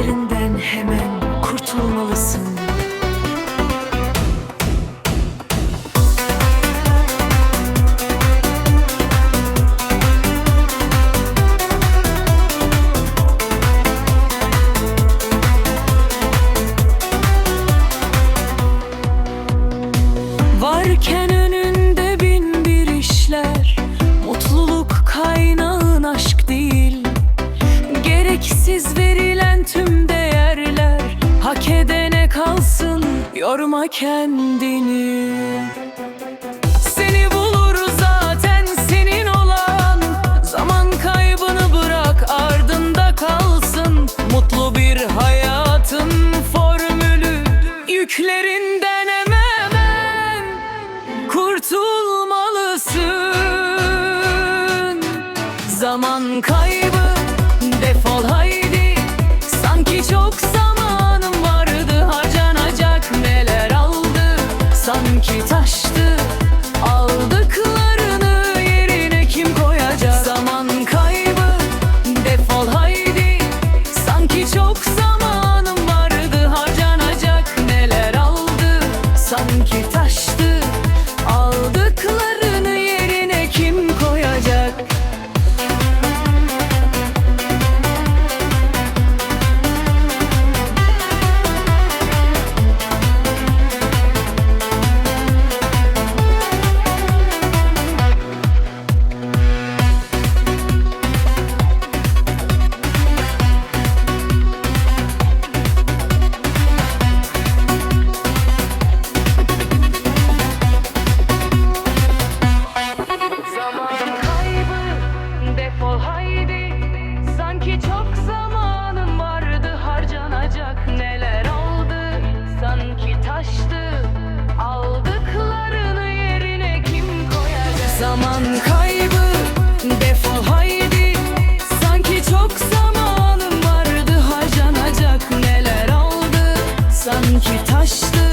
Hayallerinden hemen kurtulmalısın. Varken yorma kendini. Seni bulur zaten senin olan. Zaman kaybını bırak ardında kalsın. Mutlu bir hayatın formülü. Yüklerinden hemen kurtulmalısın. Zaman kaybı defol ki taştı aldı Zaman kaybı. Defol haydi. Sanki çok zamanım vardı. Harcanacak neler aldı. Sanki taştı.